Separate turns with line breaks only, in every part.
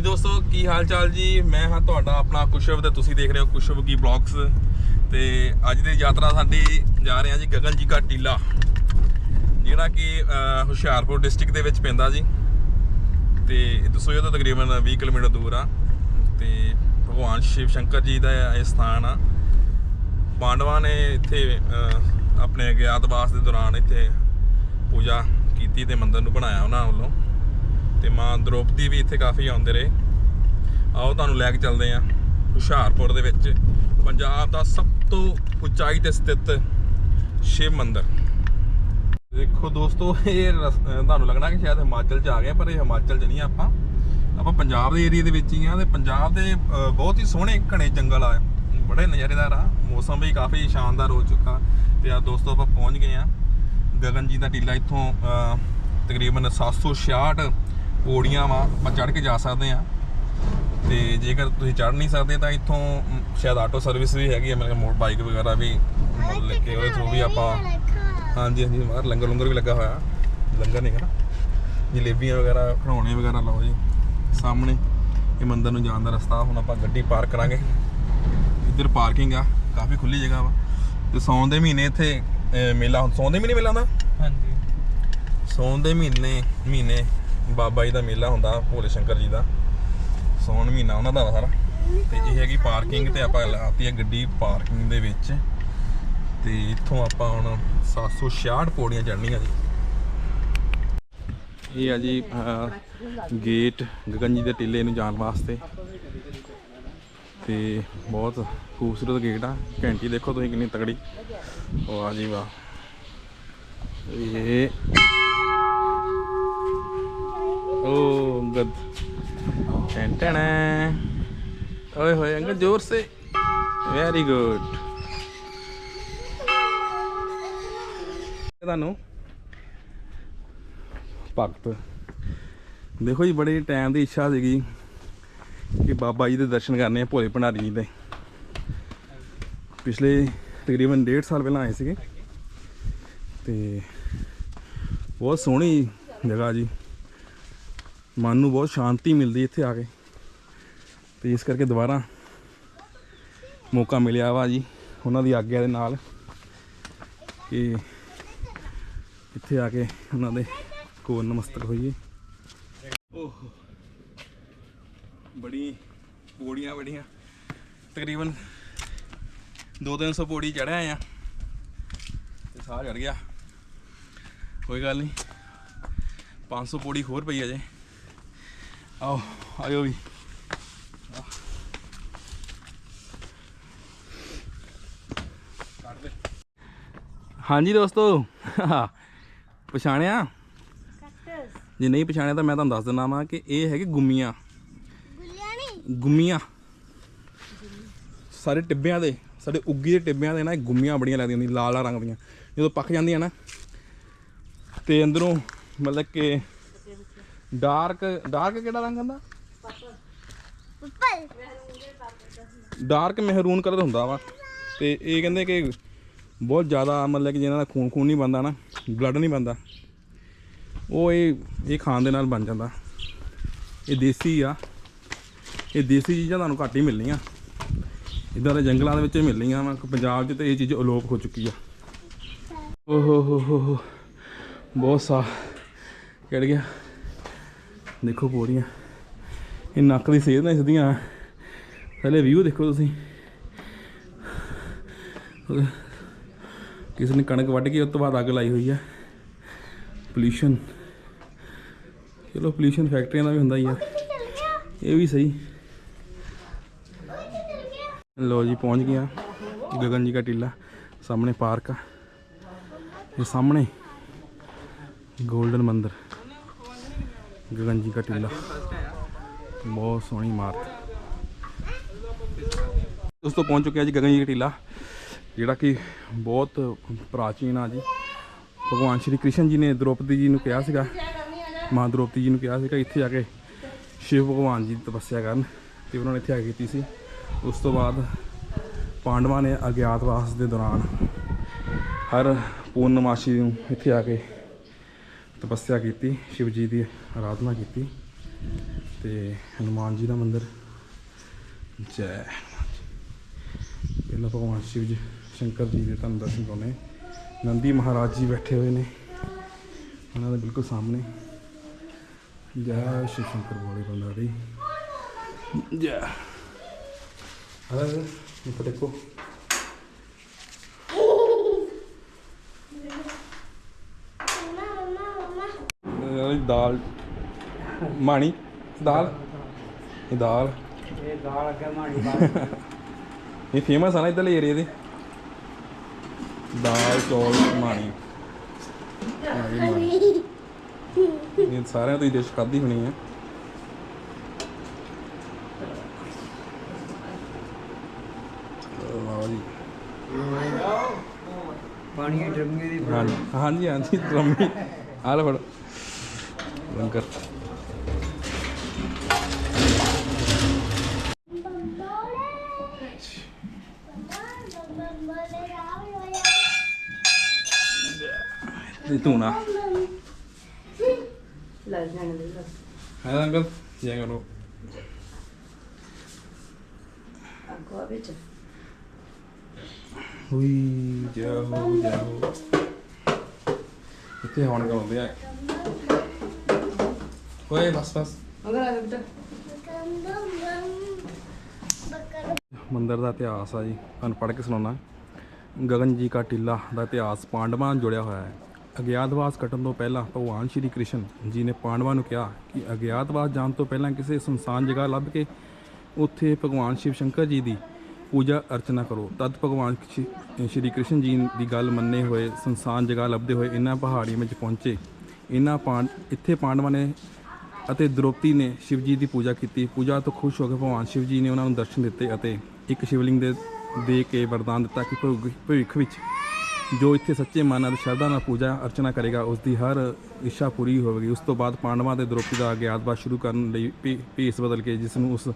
ਹਾਂਜੀ ਦੋਸਤੋ, ਕੀ ਹਾਲ ਚਾਲ ਜੀ? ਮੈਂ ਹਾਂ ਤੁਹਾਡਾ ਆਪਣਾ ਕੁਸ਼ਵ ਤੇ ਤੁਸੀਂ ਦੇਖ ਰਹੇ ਹੋ ਕੁਸ਼ਵ ਕੀ ਬਲੌਗਸ ਤੇ ਅੱਜ ਦੀ ਯਾਤਰਾ ਸਾਡੀ ਜਾ ਰਹੇ ਹਾਂ ਜੀ ਗਗਨ ਜੀ ਕਾ ਟੀਲਾ, ਜਿਹੜਾ ਕਿ ਹੁਸ਼ਿਆਰਪੁਰ ਡਿਸਟ੍ਰਿਕਟ ਦੇ ਵਿੱਚ ਪੈਂਦਾ ਜੀ। ਤੇ ਦਸੋਏ ਤੋਂ ਤਕਰੀਬਨ 20 ਕਿਲੋਮੀਟਰ ਦੂਰ ਆ। ਤੇ ਭਗਵਾਨ ਸ਼ਿਵ ਸ਼ੰਕਰ ਜੀ ਦਾ ਇਹ ਸਥਾਨ ਆ। ਪਾਂਡਵਾਂ ਨੇ ਇੱਥੇ ਆਪਣੇ ਅਗਿਆਤਵਾਸ ਦੇ ਦੌਰਾਨ ਇੱਥੇ ਪੂਜਾ ਕੀਤੀ ਤੇ ਮੰਦਰ ਨੂੰ ਬਣਾਇਆ ਉਹਨਾਂ ਵੱਲੋਂ। ਤੇ ਮਾਂ ਦ੍ਰੋਪਦੀ ਵੀ ਇੱਥੇ ਕਾਫੀ ਆਉਂਦੇ ਰਹੇ। ਆਓ ਤੁਹਾਨੂੰ ਲੈ ਕੇ ਚੱਲਦੇ ਆਂ ਹੁਸ਼ਿਆਰਪੁਰ ਦੇ ਵਿੱਚ। ਪੰਜਾਬ ਦਾ ਸਭ ਤੋਂ ਉਚਾਈ ਤੇ ਸਥਿਤ ਸ਼ਿਵ ਮੰਦਿਰ। ਦੇਖੋ ਦੋਸਤੋ ਇਹ ਰਸ- ਤੁਹਾਨੂੰ ਲੱਗਣਾ ਕਿ ਸ਼ਾਇਦ ਹਿਮਾਚਲ ਚ ਆ ਗਏ ਪਰ ਇਹ ਹਿਮਾਚਲ ਚ ਨਹੀਂ ਆਪਾਂ। ਆਪਾਂ ਪੰਜਾਬ ਦੇ ਏਰੀਆ ਦੇ ਵਿੱਚ ਹੀ ਆ ਤੇ ਪੰਜਾਬ ਦੇ ਬਹੁਤ ਹੀ ਸੋਹਣੇ ਘਣੇ ਜੰਗਲ ਆ। ਬੜੇ ਨਜ਼ਾਰੇਦਾਰ ਆ। ਮੌਸਮ ਵੀ ਕਾਫੀ ਸ਼ਾਨਦਾਰ ਹੋ ਚੁੱਕਾ। ਤੇ ਆ ਦੋਸਤੋ ਆਪਾਂ ਪਹੁੰਚ ਗਏ ਆ। ਗਗਨ ਜੀ ਦਾ ਟੀਲਾ ਇੱਥੋਂ ਅਹ, ਤਕਰੀਬਨ 766 ਪੌੜੀਆਂ ਵਾ ਆਪਾਂ ਚੜ੍ਹ ਕੇ ਜਾ ਸਕਦੇ ਆ ਤੇ ਜੇਕਰ ਤੁਸੀਂ ਚੜ੍ਹ ਨਹੀਂ ਸਕਦੇ ਤਾਂ ਇੱਥੋਂ ਸ਼ਾਇਦ ਆਟੋ ਸਰਵਿਸ ਵੀ ਹੈਗੀ ਹੈ ਮੇਰੇ ਮੋਟਰ ਬਾਈਕ ਵਗੈਰਾ ਵੀ ਮਤਲਬ ਕਿ ਉਹਦੇ ਥਰੂ ਵੀ ਆਪਾਂ ਹਾਂਜੀ ਹਾਂਜੀ ਬਾਹਰ ਲੰਗਰ ਲੰਗਰ ਵੀ ਲੱਗਾ ਹੋਇਆ। ਲੰਗਰ ਨਹੀਂ ਹੈਗਾ ਜਲੇਬੀਆਂ ਵਗੈਰਾ ਖਿਡੌਣੇ ਵਗੈਰਾ ਲਓ ਜੀ। ਸਾਹਮਣੇ ਇਹ ਮੰਦਿਰ ਨੂੰ ਜਾਣ ਦਾ ਰਸਤਾ ਹੁਣ ਆਪਾਂ ਗੱਡੀ ਪਾਰਕ ਕਰਾਂਗੇ। ਇੱਧਰ ਪਾਰਕਿੰਗ ਆ ਕਾਫੀ ਖੁੱਲੀ ਜਗ੍ਹਾ ਵਾ। ਤੇ ਸੌਣ ਦੇ ਮਹੀਨੇ ਇੱਥੇ ਮੇਲਾ ਸੌਣ ਦੇ ਮਹੀਨੇ ਮੇਲਾ ਹੁੰਦਾ?
ਹਾਂਜੀ।
ਸੌਣ ਦੇ ਮਹੀਨੇ ਮਹੀਨੇ ਬਾਬਾ ਜੀ ਦਾ ਮੇਲਾ ਹੁੰਦਾ, ਭੋਲੇ ਸ਼ੰਕਰ ਜੀ ਦਾ। ਸੌਣ ਮਹੀਨਾ ਉਹਨਾਂ ਦਾ ਵਾ ਸਾਰਾ। ਤੇ ਇਹ ਹੈਗੀ ਪਾਰਕਿੰਗ ਤੇ ਆਪਾਂ ਲਾਤੀ ਹੈ ਗੱਡੀ ਪਾਰਕਿੰਗ ਦੇ ਵਿੱਚ। ਤੇ ਇੱਥੋਂ ਆਪਾਂ ਹੁਣ 766 ਪੌੜੀਆਂ ਚੜ੍ਹਨੀਆਂ ਜੀ। ਇਹ ਆ ਜੀ ਗੇਟ ਗਗਨ ਜੀ ਦੇ ਟਿੱਲੇ ਨੂੰ ਜਾਣ ਵਾਸਤੇ। ਤੇ ਬਹੁਤ ਖੂਬਸੂਰਤ ਗੇਟ ਆ। ਘੰਟੀ ਦੇਖੋ ਤੁਸੀਂ ਕਿੰਨੀ ਤਗੜੀ ਵਾਹ ਜੀ ਵਾਹ। ਇਹ ओ गद टन ओए होए अंकल जोर से वेरी गुड ਤੁਹਾਨੂੰ ਭਗਤ ਦੇਖੋ ਜੀ ਬੜੇ ਟਾਈਮ ਦੀ ਇੱਛਾ ਸੀਗੀ ਕਿ ਬਾਬਾ ਜੀ ਦੇ ਦਰਸ਼ਨ ਕਰਨੇ ਆ ਭੋਲੇ ਭੰਡਾਰੀ ਜੀ ਦੇ ਪਿਛਲੇ ਤਕਰੀਬਨ 1.5 ਸਾਲ ਪਹਿਲਾਂ ਆਏ ਸੀਗੇ ਤੇ ਬਹੁਤ ਸੋਹਣੀ ਜਗ੍ਹਾ ਜੀ ਮਨ ਨੂੰ ਬਹੁਤ ਸ਼ਾਂਤੀ ਮਿਲਦੀ ਇੱਥੇ ਆ ਕੇ। ਤੇ ਇਸ ਕਰਕੇ ਦੁਬਾਰਾ ਮੌਕਾ ਮਿਲਿਆ ਵਾ ਜੀ, ਉਹਨਾਂ ਦੀ ਆਗਿਆ ਦੇ ਨਾਲ ਕਿ ਇੱਥੇ ਆ ਕੇ ਉਹਨਾਂ ਦੇ ਕੋਲ ਨਮਸਤਕ ਹੋਈਏ। ਓਹ, ਬੜੀ ਪੌੜੀਆਂ ਬੜੀਆਂ। ਤਕਰੀਬਨ 2-300 ਪੌੜੀ ਚੜ੍ਹਿਆ ਆ ਤੇ ਸਾਹ ਚੜ ਗਿਆ। ਕੋਈ ਗੱਲ ਨਹੀਂ 500 ਪੌੜੀ ਹੋਰ ਪਈ ਅਜੇ। ਆਓ ਆਇਓ ਵੀ ਹਾਂਜੀ ਦੋਸਤੋ। ਪਛਾਣਿਆ? ਜੇ ਨਹੀਂ ਪਛਾਣਿਆ ਤਾਂ ਮੈਂ ਤੁਹਾਨੂੰ ਦੱਸ ਦਿੰਦਾ ਵਾਂ ਕਿ ਇਹ ਹੈਗੇ ਗੁੰਮੀਆਂ। ਗੁੰਮੀਆਂ। ਸਾਰੇ ਟਿੱਬਿਆਂ ਦੇ ਸਾਡੇ ਉੱਗੀ ਦੇ ਟਿੱਬਿਆਂ ਦੇ ਨਾ ਇਹ ਗੁੰਮੀਆਂ ਬੜੀਆਂ ਲੱਗਦੀਆਂ ਹੁੰਦੀਆਂ ਲਾਲ ਲਾਲ ਰੰਗ ਦੀਆਂ। ਜਦੋਂ ਪੱਕ ਜਾਂਦੀਆਂ ਨਾ ਤੇ ਅੰਦਰੋਂ ਮਤਲਬ ਕਿ ਡਾਰਕ ਡਾਰਕ ਕਿਹੜਾ ਰੰਗ ਹੁੰਦਾ? ਡਾਰਕ ਮਹਿਰੂਨ ਕਲਰ ਹੁੰਦਾ ਵਾ। ਤੇ ਇਹ ਕਹਿੰਦੇ ਕਿ ਬਹੁਤ ਜ਼ਿਆਦਾ ਮਤਲਬ ਕਿ ਜਿਹਨਾਂ ਦਾ ਖੂਨ ਖੂਨ ਨਹੀਂ ਬੰਦਾ ਨਾ ਬਲੱਡ ਨਹੀਂ ਬੰਦਾ ਉਹ ਇਹ ਇਹ ਖਾਣ ਦੇ ਨਾਲ ਬਣ ਜਾਂਦਾ। ਇਹ ਦੇਸੀ ਆ। ਇਹ ਦੇਸੀ ਚੀਜ਼ਾਂ ਤੁਹਾਨੂੰ ਘੱਟ ਹੀ ਮਿਲਣੀਆਂ। ਇਦਾਂ ਦੇ ਜੰਗਲਾਂ ਦੇ ਵਿੱਚ ਮਿਲਣੀਆਂ ਵਾ। ਪੰਜਾਬ 'ਚ ਤੇ ਇਹ ਚੀਜ਼ ਅਲੋਪ ਹੋ ਚੁੱਕੀ ਆ। ਓਹ ਹੋ ਹੋ ਹੋ ਹੋ। ਬਹੁਤ ਸਾਹ। ਚੜ ਗਿਆ? ਦੇਖੋ ਪੌੜੀਆਂ। ਇਹ ਨੱਕ ਦੀ ਸੇਧ ਨਾਲ ਸਿੱਧੀਆਂ। ਪਹਿਲੇ ਵਿਊ ਦੇਖੋ ਤੁਸੀਂ। ਕਿਸੇ ਨੇ ਕਣਕ ਵੱਢ ਕੇ ਉਸ ਤੋਂ ਬਾਅਦ ਅੱਗ ਲਾਈ ਹੋਈ ਆ। ਪੋਲੂਸ਼ਨ ਚਲੋ ਪੋਲੂਸ਼ਨ ਫੈਕਟਰੀਆਂ ਦਾ ਵੀ ਹੁੰਦਾ ਹੀ ਆ। ਇਹ ਵੀ ਸਹੀ। ਲੋ ਜੀ, ਪਹੁੰਚ ਗਿਆ ਗਗਨ ਜੀ ਦਾ ਟਿੱਲਾ ਸਾਹਮਣੇ ਪਾਰਕ ਆ। ਇਹ ਸਾਹਮਣੇ ਗੋਲਡਨ ਮੰਦਿਰ। ਗਗਨਜੀ ਦਾ ਟਿੱਲਾ। ਬਹੁਤ ਸੋਹਣੀ ਇਮਾਰਤ। ਦੋਸਤੋ ਪਹੁੰਚ ਚੁੱਕਿਆ ਜੀ ਗਗਨਜੀ ਦਾ ਟਿੱਲਾ, ਜਿਹੜਾ ਕਿ ਬਹੁਤ ਪ੍ਰਾਚੀਨ ਆ ਜੀ। ਭਗਵਾਨ ਸ਼੍ਰੀ ਕ੍ਰਿਸ਼ਨ ਜੀ ਨੇ ਦ੍ਰੋਪਦੀ ਜੀ ਨੂੰ ਕਿਹਾ ਸੀਗਾ, ਮਾਂ ਦ੍ਰੋਪਦੀ ਜੀ ਨੂੰ ਕਿਹਾ ਸੀਗਾ, ਇੱਥੇ ਆ ਕੇ ਸ਼ਿਵ ਭਗਵਾਨ ਜੀ ਦੀ ਤਪੱਸਿਆ ਕਰਨ ਤੇ ਉਹਨਾਂ ਨੇ ਇੱਥੇ ਆ ਕੇ ਕੀਤੀ ਸੀ। ਉਸ ਤੋਂ ਬਾਅਦ ਪਾਂਡਵਾਂ ਨੇ ਅਗਿਆਤਵਾਸ ਦੇ ਦੌਰਾਨ ਹਰ ਪੂਰਨਮਾਸ਼ੀ ਨੂੰ ਇੱਥੇ ਆ ਕੇ ਤਪੱਸਿਆ ਕੀਤੀ, ਸ਼ਿਵ ਜੀ ਦੀ ਆਰਾਧਨਾ ਕੀਤੀ ਤੇ ਹਨੂਮਾਨ ਜੀ ਦਾ ਮੰਦਿਰ। ਜੈ ਹਨੂੰਮਾਨ ਪਹਿਲਾਂ ਭਗਵਾਨ ਸ਼ਿਵ ਜੀ, ਸ਼ੰਕਰ ਜੀ ਦੇ ਤੁਹਾਨੂੰ ਦਰਸ਼ਨ ਕਰਾਉਣੇ ਨੰਦੀ ਮਹਾਰਾਜ ਜੀ ਬੈਠੇ ਹੋਏ ਨੇ, ਉਹਨਾਂ ਦੇ ਬਿਲਕੁਲ ਸਾਹਮਣੇ। ਜੈ ਸ਼ਿਵ ਸ਼ੰਕਰ ਬੋਲੇ ਬੰਦਾ ਦੀ। ਜੈ। ਅਰੇ ਇਹ ਦੇਖੋ ਇਹ ਦਾਲ। ਮਾਣੀ? ਦਾਲ? ਇਹ ਦਾਲ।
ਇਹ ਦਾਲ ਅੱਗੇ ਮਾਣੀ ਬਾਤ
ਇਹ ਫੇਮਸ ਆ ਨਾ ਇੱਧਰਲੇ ਏਰੀਏ ਦੇ। ਦਾਲ ਚੌਲ ਮਾਣੀ। ਇਹ ਸਾਰਿਆਂ ਤੋਂ ਹੀ ਡਿਸ਼ ਖਾਧੀ ਹੋਣੀ ਹੈ ਲਓ ਜੀ।
ਪਾਣੀ ਦੀ ਡਰਮੀ ਦੀ
ਹਾਂਜੀ ਹਾਂਜੀ ਹਾਂਜੀ ਡਰਮੀ। ਆ ਲਓ ਫੜ ਲੰਗਰ ਇਹ ਤੂੰ ਨਾ
ਲੈ ਜਾਣ ਦੇ ਲੈ
ਹੈ ਅੰਕਲ ਜੈ ਕਰੋ
ਅੱਗੋਂ ਵਿੱਚ
ਹੁਈ ਜੈ ਹੋ ਜੈ ਹੋ ਇੱਥੇ ਹੁਣ ਗਾਉਂਦੇ ਆ ਓਏ ਬਸ ਬਸ
ਮਗਰ ਆ ਬੇਟਾ
ਮੰਦਿਰ ਦਾ ਇਤਿਹਾਸ ਆ ਜੀ ਤੁਹਾਨੂੰ ਪੜ੍ਹ ਕੇ ਸੁਣਾਉਣਾ। ਗਗਨ ਜੀ ਕਾ ਟਿੱਲਾ ਦਾ ਇਤਿਹਾਸ ਪਾਂਡਵਾਂ ਨਾਲ ਜੁੜਿਆ ਹੋਇਆ ਹੈ। ਅਗਿਆਤਵਾਸ ਕੱਟਣ ਤੋਂ ਪਹਿਲਾਂ ਭਗਵਾਨ ਸ਼੍ਰੀ ਕ੍ਰਿਸ਼ਨ ਜੀ ਨੇ ਪਾਂਡਵਾਂ ਨੂੰ ਕਿਹਾ ਕਿ ਅਗਿਆਤਵਾਸ ਜਾਣ ਤੋਂ ਪਹਿਲਾਂ ਕਿਸੇ ਸੁਨਸਾਨ ਜਗ੍ਹਾ ਲੱਭ ਕੇ ਉੱਥੇ ਭਗਵਾਨ ਸ਼ਿਵ ਸ਼ੰਕਰ ਜੀ ਦੀ ਪੂਜਾ ਅਰਚਨਾ ਕਰੋ। ਤਦ ਭਗਵਾਨ ਸ਼੍ਰੀ- ਸ਼੍ਰੀ ਕ੍ਰਿਸ਼ਨ ਜੀ ਦੀ ਗੱਲ ਮੰਨੇ ਹੋਏ ਸੁਨਸਾਨ ਜਗ੍ਹਾ ਲੱਭਦੇ ਹੋਏ ਇਹਨਾਂ ਪਹਾੜੀਆਂ ਵਿੱਚ ਪਹੁੰਚੇ। ਇਹਨਾਂ ਪਾਂਡ ਇੱਥੇ ਪਾਂਡਵਾਂ ਨੇ ਅਤੇ ਦ੍ਰੋਪਦੀ ਨੇ ਸ਼ਿਵਜੀ ਦੀ ਪੂਜਾ ਕੀਤੀ। ਪੂਜਾ ਤੋਂ ਖੁਸ਼ ਹੋ ਕੇ ਭਗਵਾਨ ਸ਼ਿਵਜੀ ਨੇ ਉਹਨਾਂ ਨੂੰ ਦਰਸ਼ਨ ਦਿੱਤੇ ਅਤੇ ਇੱਕ ਸ਼ਿਵਲਿੰਗ ਦੇ ਦੇ ਕੇ ਵਰਦਾਨ ਦਿੱਤਾ ਕਿ ਭਵਿ- ਭਵਿੱਖ ਵਿੱਚ ਜੋ ਇੱਥੇ ਸੱਚੇ ਮਨ ਨਾਲ ਸ਼ਰਧਾ ਨਾਲ ਪੂਜਾ ਅਰਚਨਾ ਕਰੇਗਾ, ਉਸ ਦੀ ਹਰ ਇੱਛਾ ਪੂਰੀ ਹੋਵੇਗੀ। ਉਸ ਤੋਂ ਬਾਅਦ ਪਾਂਡਵਾਂ ਤੇ ਦ੍ਰੋਪਦੀ ਦਾ ਅਗਿਆਤਵਾਸ ਸ਼ੁਰੂ ਕਰਨ ਲਈ ਭੇ- ਭੇਸ ਬਦਲ ਕੇ ਜਿਸ ਨੂੰ ਉਸ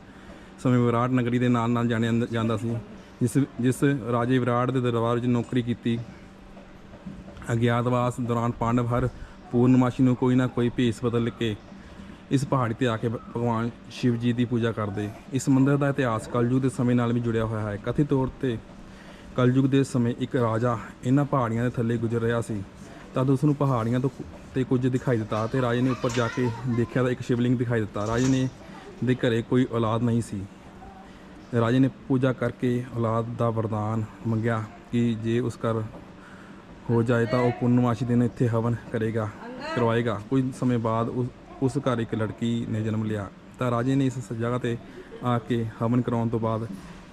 ਸਮੇਂ ਵਿਰਾਟ ਨਗਰੀ ਦੇ ਨਾਂ ਨਾਲ ਜਾਣਿਆ ਜਾਂਦਾ ਸੀ। ਜਿਸ ਜਿਸ ਰਾਜੇ ਵਿਰਾਟ ਦੇ ਦਰਬਾਰ ਵਿੱਚ ਨੌਕਰੀ ਕੀਤੀ। ਅਗਿਆਤਵਾਸ ਦੌਰਾਨ ਪਾਂਡਵ ਹਰ ਪੂਰਨਮਾਸ਼ੀ ਨੂੰ ਕੋਈ ਨਾ ਕੋਈ ਭੇਸ ਬਦਲ ਕੇ ਇਸ ਪਹਾੜੀ ਤੇ ਆ ਕੇ ਭਗਵਾਨ ਸ਼ਿਵ ਜੀ ਦੀ ਪੂਜਾ ਕਰਦੇ। ਇਸ ਮੰਦਿਰ ਦਾ ਇਤਿਹਾਸ ਕਲਯੁਗ ਦੇ ਸਮੇਂ ਨਾਲ ਵੀ ਜੁੜਿਆ ਹੋਇਆ ਹੈ। ਕਥਿਤ ਤੌਰ ਤੇ ਕਲਯੁਗ ਦੇ ਸਮੇਂ ਇੱਕ ਰਾਜਾ ਇਹਨਾਂ ਪਹਾੜੀਆਂ ਦੇ ਥੱਲੇ ਗੁਜ਼ਰ ਰਿਹਾ ਸੀ। ਤਦ ਉਸ ਨੂੰ ਪਹਾੜੀਆਂ ਤੋਂ ਕੁ- ਤੇ ਕੁਝ ਦਿਖਾਈ ਦਿੱਤਾ ਤੇ ਰਾਜੇ ਨੇ ਉੱਪਰ ਜਾ ਕੇ ਦੇਖਿਆ ਤਾਂ ਇੱਕ ਸ਼ਿਵਲਿੰਗ ਦਿਖਾਈ ਦਿੱਤਾ। ਰਾਜੇ ਨੇ ਦੇ ਘਰੇ ਕੋਈ ਔਲਾਦ ਨਹੀਂ ਸੀ। ਰਾਜੇ ਨੇ ਪੂਜਾ ਕਰਕੇ ਔਲਾਦ ਦਾ ਵਰਦਾਨ ਮੰਗਿਆ ਕਿ ਜੇ ਉਸ ਘਰ ਹੋ ਜਾਏ ਤਾਂ ਉਹ ਪੂਰਨਮਾਸ਼ੀ ਦਿਨ ਇੱਥੇ ਹਵਨ ਕਰੇਗਾ, ਕਰਵਾਏਗਾ। ਕੁਝ ਸਮੇਂ ਬਾਅਦ ਉਸ ਉਸ ਘਰ ਇੱਕ ਲੜਕੀ ਨੇ ਜਨਮ ਲਿਆ। ਤਾਂ ਰਾਜੇ ਨੇ ਇਸ ਜਗ੍ਹਾ ਤੇ ਆ ਕੇ ਹਵਨ ਕਰਾਉਣ ਤੋਂ ਬਾਅਦ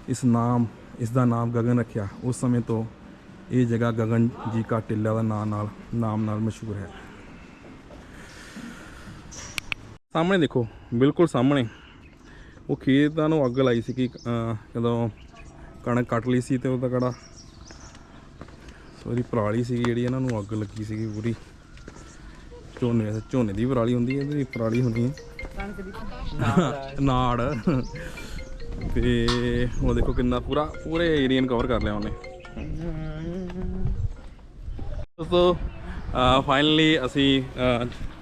ਇਸ ਨਾਮ, ਇਸ ਦਾ ਨਾਮ ਗਗਨ ਰੱਖਿਆ। ਉਸ ਸਮੇਂ ਤੋਂ ਇਹ ਜਗ੍ਹਾ ਗਗਨ ਜੀ ਕਾ ਟਿੱਲਾ ਦਾ ਨਾਮ ਨਾਲ ਨਾਮ ਨਾਲ ਮਸ਼ਹੂਰ ਹੈ। ਸਾਹਮਣੇ ਦੇਖੋ, ਬਿਲਕੁਲ ਸਾਹਮਣੇ। ਉਹ ਖੇਤਾਂ ਨੂੰ ਅੱਗ ਲਾਈ ਸੀ ਕਿ ਜਦੋਂ ਕਣਕ ਕੱਟ ਲਈ ਸੀ ਤੇ ਉਹਦਾ ਕੜਾ ਉਹਦੀ ਪਰਾਲੀ ਸੀ ਜਿਹੜੀ, ਇਹਨਾਂ ਨੂੰ ਅੱਗ ਲੱਗੀ ਸੀਗੀ ਪੂਰੀ। ਝੋਨੇ ਝੋਨੇ ਦੀ ਪਰਾਲੀ ਹੁੰਦੀ ਹੈ, ਇਹਦੀ ਪਰਾਲੀ ਹੁੰਦੀ ਹੈ। ਨਾੜ। ਤੇ ਉਹ ਦੇਖੋ ਕਿੰਨਾ ਪੂਰਾ, ਪੂਰੇ ਏਰੀਆ ਨੂੰ ਕਵਰ ਕਰ ਲਿਆ ਉਹਨੇ। ਦੋਸਤੋ ਫਾਈਨਲੀ ਅਸੀਂ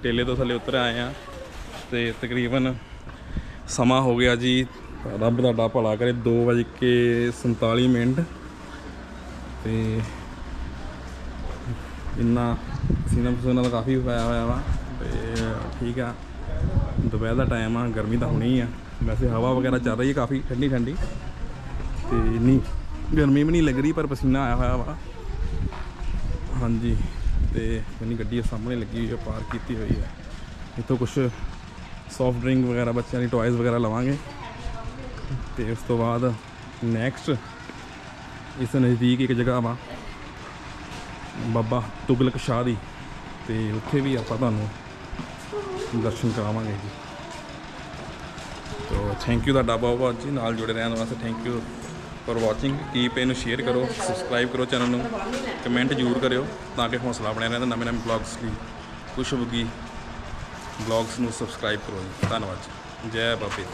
ਟੇਲੇ ਤੋਂ ਥੱਲੇ ਉਤਰ ਆਏ ਆ ਤੇ ਤਕਰੀਬਨ ਸਮਾਂ ਹੋ ਗਿਆ ਜੀ, ਰੱਬ ਤੁਹਾਡਾ ਭਲਾ ਕਰੇ 2:47 ਮਿੰਟ। ਤੇ ਇੰਨਾ ਪਸੀਨਾ ਪਸੀਨਾ ਤਾਂ ਕਾਫੀ ਹੋਇਆ ਹੋਇਆ ਵਾ, ਤੇ ਠੀਕ ਆ। ਦੁਪਹਿਰ ਦਾ ਟਾਈਮ ਆ, ਗਰਮੀ ਤਾਂ ਹੋਣੀ ਆ। ਵੈਸੇ ਹਵਾ ਵਗੈਰਾ ਚੱਲ ਰਹੀ ਹੈ ਕਾਫੀ, ਠੰਡੀ ਠੰਡੀ। ਤੇ ਨਹੀਂ ਗਰਮੀ ਵੀ ਨਹੀਂ ਲੱਗ ਰਹੀ, ਪਰ ਪਸੀਨਾ ਆਇਆ ਹੋਇਆ ਵਾ। ਹਾਂਜੀ, ਤੇ ਮੇਰੀ ਗੱਡੀ ਸਾਹਮਣੇ ਲੱਗੀ ਹੋਈ ਹੈ ਪਾਰਕ ਕੀਤੀ ਹੋਈ ਹੈ ਇੱਥੋਂ ਕੁਝ ਸੌਫਟ ਡਰਿੰਕ ਵਗੈਰਾ, ਬੱਚਿਆਂ ਦੀ ਟੌਇਜ਼ ਵਗੈਰਾ ਲਵਾਂਗੇ। ਤੇ ਉਸ ਤੋਂ ਬਾਅਦ ਨੈਕਸਟ ਇਸ ਨਜ਼ਦੀਕ ਇੱਕ ਜਗ੍ਹਾ ਵਾ, ਬਾਬਾ ਤੁਗਲਕ ਸ਼ਾਹ ਦੀ। ਤੇ ਉੱਥੇ ਵੀ ਆਪਾਂ ਤੁਹਾਨੂੰ ਦਰਸ਼ਨ ਕਰਾਵਾਂਗੇ ਜੀ। ਤੋ ਥੈਂਕ ਯੂ ਤੁਹਾਡਾ ਬਹੁਤ ਬਹੁਤ ਜੀ, ਨਾਲ ਜੁੜੇ ਰਹਿਣ ਵਾਸਤੇ thank you for watching keep ਇਹਨੂੰ ਸ਼ੇਅਰ ਕਰੋ ਸਬਸਕ੍ਰਾਈਬ ਕਰੋ ਚੈਨਲ ਨੂੰ ਕਮੈਂਟ ਜ਼ਰੂਰ ਕਰਿਓ ਤਾਂ ਕਿ ਹੌਸਲਾ ਬਣਿਆ ਰਹਿੰਦਾ ਨਵੇਂ ਨਵੇਂ ਬਲੌਗਸ ਲਈ। ਖੁਸ਼ਬੂ ਕੀ? ਬਲੌਗਸ ਨੂੰ ਸਬਸਕ੍ਰਾਈਬ ਕਰੋ ਜੀ। ਧੰਨਵਾਦ ਜੀ। ਜੈ ਬਾਬੇ।